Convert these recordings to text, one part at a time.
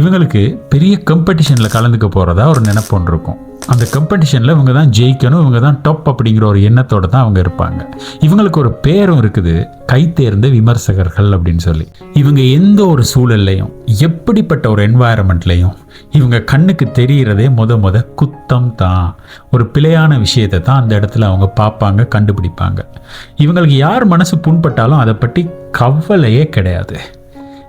இவங்களுக்கு பெரிய கம்படிஷனில் கலந்துக்க போகிறதா ஒரு நினைப்பு ஒன்று இருக்கும். அந்த கம்பெடிஷனில் இவங்க தான் ஜெயிக்கணும் இவங்க தான் டாப் அப்படிங்கிற ஒரு எண்ணத்தோடு தான் அவங்க இருப்பாங்க. இவங்களுக்கு ஒரு பேரும் இருக்குது கைத்தேர்ந்த விமர்சகர்கள் அப்படின்னு சொல்லி. இவங்க எந்த ஒரு சூழல்லையும் எப்படிப்பட்ட ஒரு என்வாயரமெண்ட்லையும் இவங்க கண்ணுக்கு தெரிகிறதே முத முத குத்தம் தான். ஒரு பிழையான விஷயத்தை தான் அந்த இடத்துல அவங்க பார்ப்பாங்க கண்டுபிடிப்பாங்க. இவங்களுக்கு யார் மனசு புண்பட்டாலும் அதை பற்றி கவலையே கிடையாது.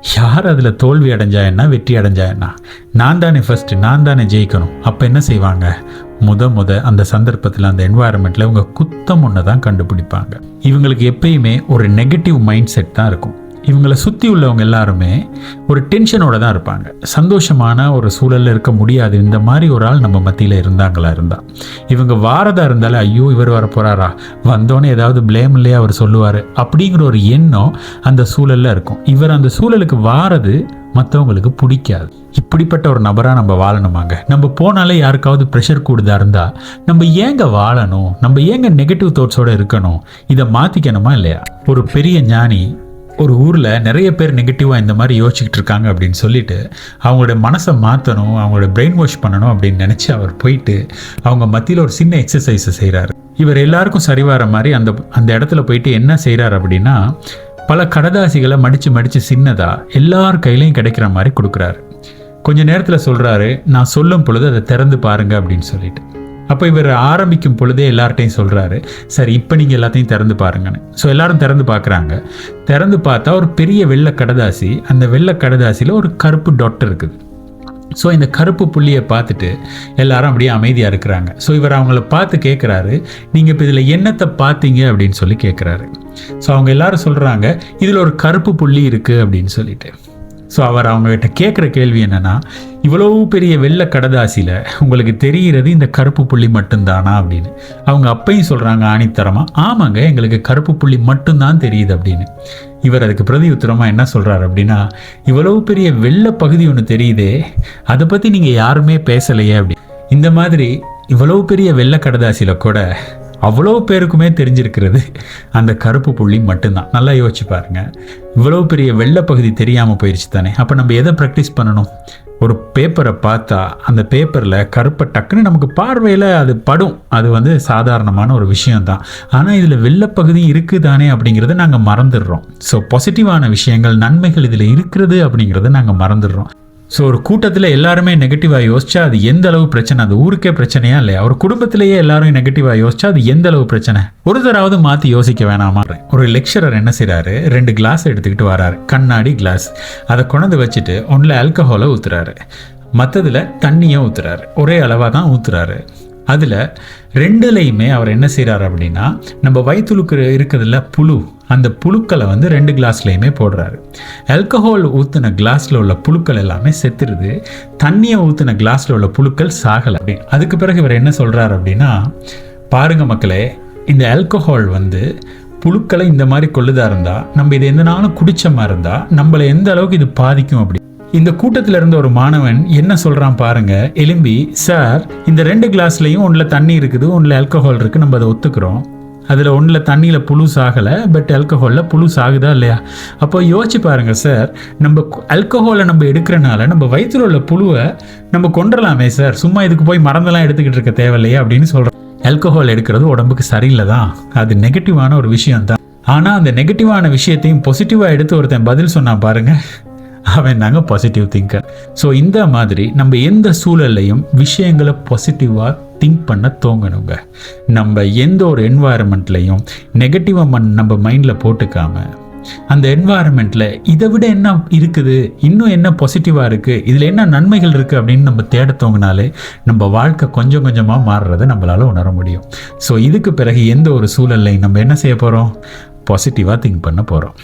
யார் அதில் தோல்வி அடைஞ்சா என்ன வெற்றி அடைஞ்சா என்ன? நான் தானே ஃபஸ்ட்டு நான் தானே ஜெயிக்கணும். அப்போ என்ன செய்வாங்க? முத முத அந்த சந்தர்ப்பத்தில் அந்த என்வாயரமெண்ட்டில் இவங்க குத்தம் ஒன்று தான் கண்டுபிடிப்பாங்க. இவங்களுக்கு எப்பயுமே ஒரு நெகட்டிவ் மைண்ட் செட் தான் இருக்கும். இவங்களை சுற்றி உள்ளவங்க எல்லாருமே ஒரு டென்ஷனோட தான் இருப்பாங்க. சந்தோஷமான ஒரு சூழலில் இருக்க முடியாது. இந்த மாதிரி ஒரு ஆள் நம்ம மத்தியில் இருந்தாங்களா இருந்தா. இவங்க வாரதா இருந்தாலே ஐயோ இவர் வர போகிறாரா வந்தோன்னே ஏதாவது பிளேம் இல்லையா? அவர் சொல்லுவார். அப்படிங்கிற ஒரு எண்ணம் அந்த சூழலில் இருக்கும். இவர் அந்த சூழலுக்கு வாரது மற்றவங்களுக்கு பிடிக்காது. இப்படிப்பட்ட ஒரு நபராக நம்ம வாழணுமாங்க? நம்ம போனாலே யாருக்காவது ப்ரெஷர் கூடுதா இருந்தால் நம்ம ஏங்க வாழணும்? நம்ம ஏங்க நெகட்டிவ் தாட்ஸோடு இருக்கணும்? இதை மாற்றிக்கணுமா இல்லையா? ஒரு பெரிய ஞானி ஒரு ஊரில் நிறைய பேர் நெகட்டிவாக இந்த மாதிரி யோசிச்சுக்கிட்டு இருக்காங்க அப்படின்னு சொல்லிட்டு அவங்களோட மனசை மாற்றணும் அவங்களோட பிரெயின் வாஷ் பண்ணணும் அப்படின்னு நினச்சி அவர் போயிட்டு அவங்க மத்தியில் ஒரு சின்ன எக்ஸசைஸை செய்கிறாரு இவர் எல்லாருக்கும் சரி வர மாதிரி அந்த அந்த இடத்துல போயிட்டு என்ன செய்கிறார் அப்படின்னா பல கடதாசிகளை மடித்து மடித்து சின்னதாக எல்லார் கையிலையும் கிடைக்கிற மாதிரி கொடுக்குறாரு. கொஞ்ச நேரத்தில் சொல்கிறாரு நான் சொல்லும் பொழுது அதை திறந்து பாருங்கள் அப்படின்னு சொல்லிட்டு. அப்போ இவர் ஆரம்பிக்கும் பொழுதே எல்லார்ட்டையும் சொல்கிறாரு சரி இப்போ நீங்கள் எல்லாத்தையும் திறந்து பாருங்கன்னு. ஸோ எல்லாரும் திறந்து பார்க்குறாங்க திறந்து பார்த்தா ஒரு பெரிய வெள்ளை கடதாசி அந்த வெள்ளை கடதாசியில் ஒரு கருப்பு டாட் இருக்குது. ஸோ இந்த கருப்பு புள்ளியை பார்த்துட்டு எல்லாரும் அப்படியே அமைதியாக இருக்கிறாங்க. ஸோ இவர் அவங்கள பார்த்து கேட்குறாரு நீங்கள் இப்போ இதில் என்னத்தை பார்த்தீங்க? அப்படின்னு சொல்லி கேட்குறாரு ஸோ அவங்க எல்லாரும் சொல்கிறாங்க இதில் ஒரு கருப்பு புள்ளி இருக்குது அப்படின்னு சொல்லிட்டு. ஸோ அவர் அவங்ககிட்ட கேட்குற கேள்வி என்னென்னா இவ்வளவு பெரிய வெள்ளை கடதாசியில் உங்களுக்கு தெரிகிறது இந்த கருப்பு புள்ளி மட்டும்தானா அப்படின்னு. அவங்க அப்பையும் சொல்கிறாங்க ஆணித்தரமாக ஆமாங்க எங்களுக்கு கருப்பு புள்ளி மட்டும்தான் தெரியுது அப்படின்னு. இவர் அதுக்கு பிரதி உத்தரமாக என்ன சொல்கிறார் அப்படின்னா இவ்வளவு பெரிய வெள்ளை பகுதி ஒன்று தெரியுதே அதை பற்றி நீங்கள் யாருமே பேசலையே அப்படி இந்த மாதிரி இவ்வளவு பெரிய வெள்ளை கடதாசியில் கூட அவ்வளோ பேருக்குமே தெரிஞ்சிருக்கிறது. அந்த கருப்பு புள்ளி மட்டும்தான். நல்லா யோசிச்சு பாருங்க. இவ்வளோ பெரிய வெள்ளை பகுதி தெரியாமல் போயிடுச்சு தானே. அப்போ நம்ம எதை ப்ராக்டிஸ் பண்ணணும்? ஒரு பேப்பரை பார்த்தா அந்த பேப்பரில் கருப்பை டக்குன்னு நமக்கு பார்வையில் அது படும். அது வந்து சாதாரணமான ஒரு விஷயம்தான். ஆனால் இதில் வெள்ளப்பகுதி இருக்குதானே அப்படிங்கிறத நாங்கள் மறந்துடுறோம். ஸோ பாசிட்டிவான விஷயங்கள் நன்மைகள் இதில் இருக்கிறது அப்படிங்கிறத நாங்கள் மறந்துடுறோம். ஸோ ஒரு கூட்டத்தில் எல்லாருமே நெகட்டிவாக யோசிச்சா அது எந்த அளவு பிரச்சனை? அது ஊருக்கே பிரச்சனையா இல்லையா? ஒரு குடும்பத்திலேயே எல்லாரும் நெகட்டிவாக யோசிச்சா அது எந்த அளவு பிரச்சனை? ஒரு தடவாவது மாற்றி யோசிக்க வேணாமா? ஒரு லெக்சரர் என்ன செய்கிறாரு ரெண்டு கிளாஸ் எடுத்துக்கிட்டு வராரு. கண்ணாடி கிளாஸ் அதை கொண்டு வச்சுட்டு ஒன்றில் ஆல்கஹாலை ஊற்றுறாரு மற்றதில் தண்ணியை ஊற்றுறாரு ஒரே அளவாக தான் ஊற்றுறாரு அதில் ரெண்டுலையுமே அவர் என்ன செய்கிறார் அப்படின்னா நம்ம வயிற்றுலுக்கு இருக்கிறதுல புழு அந்த புழுக்களை வந்து ரெண்டு கிளாஸ்லையுமே போடுறாரு. ஆல்கஹால் ஊற்றின கிளாஸில் உள்ள புழுக்கள் எல்லாமே செத்துருது. தண்ணியை ஊற்றின கிளாஸில் உள்ள புழுக்கள் சாகலை. அப்படின்னு அதுக்கு பிறகு இவர் என்ன சொல்கிறார் அப்படின்னா பாருங்கள் மக்களே இந்த ஆல்கஹால் வந்து புழுக்களை இந்த மாதிரி கொள்ளுதா இருந்தால் நம்ம இது எந்த நாளும் குடிச்ச மாதிரி இருந்தால் நம்மளை எந்த அளவுக்கு இது பாதிக்கும் அப்படி இந்த கூட்டத்தில் இருந்த ஒரு மாணவன் என்ன சொல்கிறான் பாருங்க. எலும்பி சார் இந்த ரெண்டு கிளாஸ்லையும் ஒன்றில் தண்ணி இருக்குது ஒன்றில் ஆல்கஹால் இருக்குது நம்ம அதை ஒத்துக்கிறோம். அதில் ஒன்றில் தண்ணியில் புழு சாகலை பட் ஆல்கஹாலில் புழு சாகுதா இல்லையா? அப்போ யோசிச்சு பாருங்கள் சார் நம்ம ஆல்கஹாலை நம்ம எடுக்கிறனால நம்ம வயிற்றில் உள்ள புழுவை நம்ம கொண்டுடலாமே சார். சும்மா இதுக்கு போய் மறந்தெல்லாம் எடுத்துக்கிட்டு இருக்க தேவையில்லையே அப்படின்னு சொல்கிறோம் ஆல்கஹால் எடுக்கிறது உடம்புக்கு சரியில்லை தான். அது நெகட்டிவான ஒரு விஷயம் தான் ஆனால் அந்த நெகட்டிவான விஷயத்தையும் பாசிட்டிவாக எடுத்து ஒருத்தன் பதில் சொன்னான் பாருங்கள் அவன் தாங்க பாசிட்டிவ் திங்கர் ஸோ இந்த மாதிரி நம்ம எந்த சூழல்லையும் விஷயங்களை பாசிட்டிவாக திங்க் பண்ண தோங்கணுங்க. நம்ம எந்த ஒரு என்வாயர்மெண்ட்லையும் நெகட்டிவாக மண் நம்ம மைண்டில் போட்டுக்காம அந்த என்வாயர்மெண்ட்டில் இதை விட என்ன இருக்குது? இன்னும் என்ன பாசிட்டிவாக இருக்குது இதில் என்ன நன்மைகள் இருக்குது அப்படின்னு நம்ம தேட தோங்கினாலே நம்ம வாழ்க்கை கொஞ்சம் கொஞ்சமாக மாறுறதை நம்மளால் உணர முடியும். ஸோ இதுக்கு பிறகு எந்த ஒரு சூழல்லையும் நம்ம என்ன செய்ய போகிறோம் பாசிட்டிவாக திங்க் பண்ண போகிறோம்